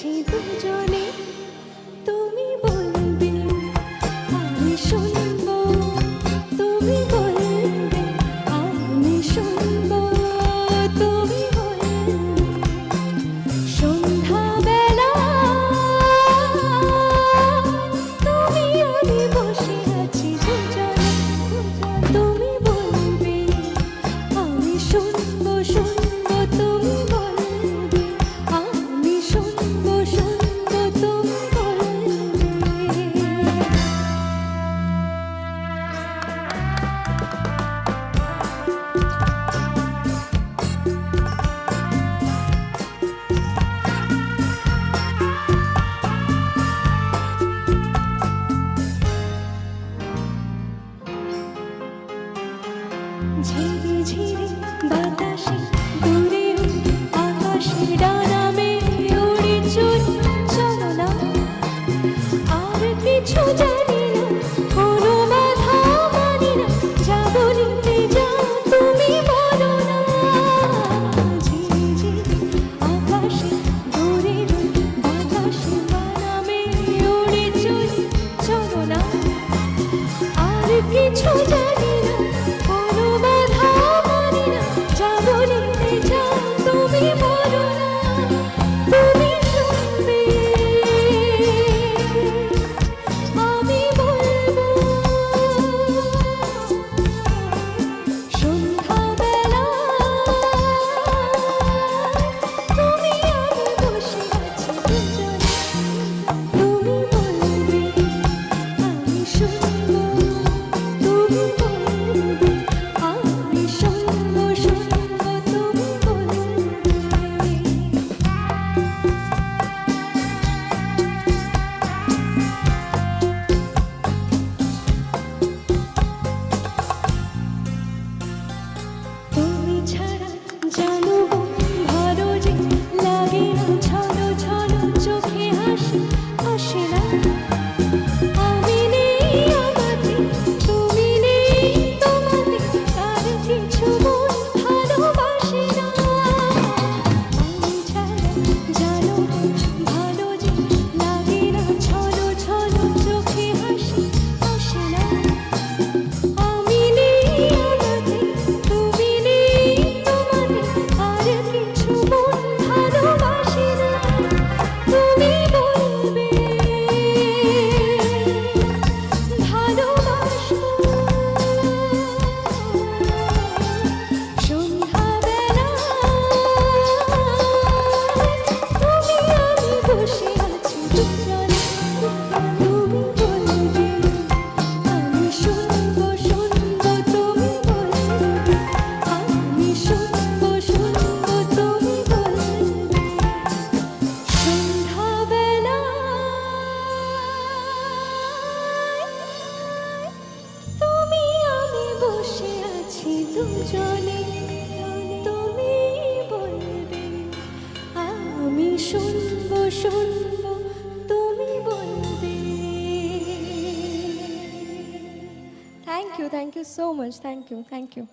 আছি দুজনে। তুমি বলবে, আমি শুনব। তুমি বলবে, আমি শুনব। তুমি বলবে, সন্ধ্যাবেলা। তুমি আমি বসে আছি দুজনে। তুমি বলবে, আমি শুনব শুনব। ঝিরি ঝিরি বাতাসে দূরে আকাশে ডানা মেলে উড়ে চলে চলো না। কিছু দুজনে তুমি বলবে, আমি শুনব শুনব, তুমি বলবে। Thank you thank you so much thank you thank you